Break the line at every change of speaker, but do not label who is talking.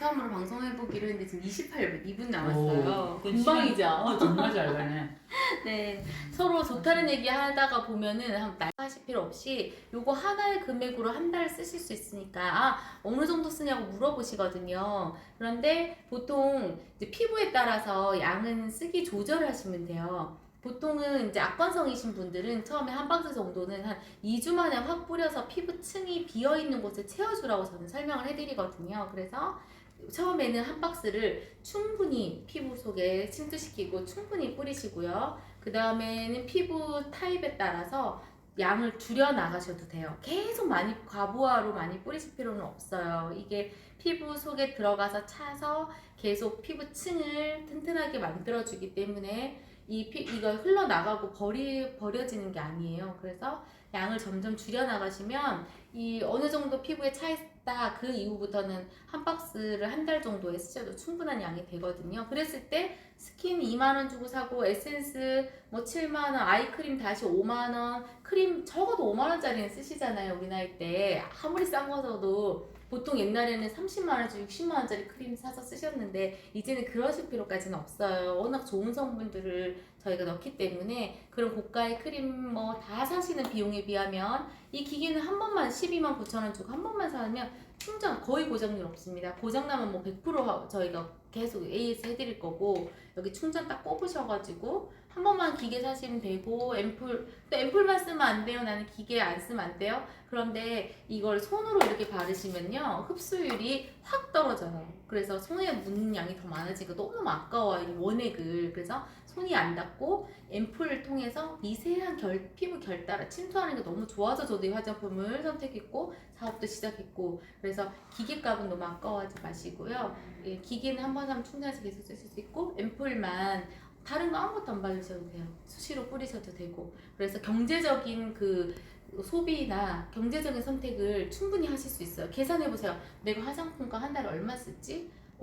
처음으로 방송해보기로 했는데 지금 28분, 2분 남았어요.
오, 그
금방이죠?
어, 정말 잘 가네.
네. 서로 좋다는 얘기 하다가 보면은 한날 하실 필요 없이 요거 하나의 금액으로 한 달 쓰실 수 있으니까 아, 어느 정도 쓰냐고 물어보시거든요. 그런데 보통 이제 피부에 따라서 양은 쓰기 조절하시면 돼요. 보통은 이제 악건성이신 분들은 처음에 한 박스 정도는 한 2주 만에 확 뿌려서 피부층이 비어 있는 곳을 채워주라고 저는 설명을 해드리거든요. 그래서 처음에는 한 박스를 충분히 피부 속에 침투시키고 충분히 뿌리시고요. 그 다음에는 피부 타입에 따라서 양을 줄여 나가셔도 돼요. 계속 많이 과부하로 많이 뿌리실 필요는 없어요. 이게 피부 속에 들어가서 차서 계속 피부층을 튼튼하게 만들어주기 때문에 이 피, 이거 흘러나가고 버리, 버려지는 게 아니에요. 그래서 양을 점점 줄여 나가시면 이 어느 정도 피부에 차 있다 그 이후부터는 한 박스를 한 달 정도에 쓰셔도 충분한 양이 되거든요. 그랬을 때 스킨 2만 원 주고 사고 에센스 뭐 7만 원, 아이크림 다시 5만 원, 크림 적어도 5만 원짜리는 쓰시잖아요. 우리 나이 때 아무리 싼 거서도 보통 옛날에는 30만 원짜리, 60만 원짜리 크림 사서 쓰셨는데 이제는 그러실 필요까지는 없어요. 워낙 좋은 성분들을 저희가 넣기 때문에 그런 고가의 크림 뭐 다 사시는 비용에 비하면 이 기기는 한 번만 12만 9천 원 주고 한 번만 사면 충전 거의 고장률 없습니다. 고장나면 뭐 100% 하- 저희가 계속 AS 해드릴 거고 여기 충전 딱 꼽으셔가지고 한 번만 기계 사시면 되고 앰플 또 앰플만 쓰면 안 돼요. 나는 기계 안 쓰면 안 돼요. 그런데 이걸 손으로 이렇게 바르시면요 흡수율이 확 떨어져요. 그래서 손에 묻는 양이 더 많아지니까 너무 아까워요 이 원액을. 그래서 손이 안 닿고 앰플을 통해서 미세한 결, 피부 결따라 침투하는 게 너무 좋아서 저도 이 화장품을 선택했고 사업도 시작했고 그래서 기계값은 너무 아까워하지 마시고요. 예, 기계는 한 번 하면 충전해서 계속 쓰실 수 있고 앰플만 다른 거 아무것도 안 바르셔도 돼요. 수시로 뿌리셔도 되고 그래서 경제적인 그 소비나 경제적인 선택을 충분히 하실 수 있어요. 계산해 보세요. 내가 화장품과 한 달에 얼마 쓰지?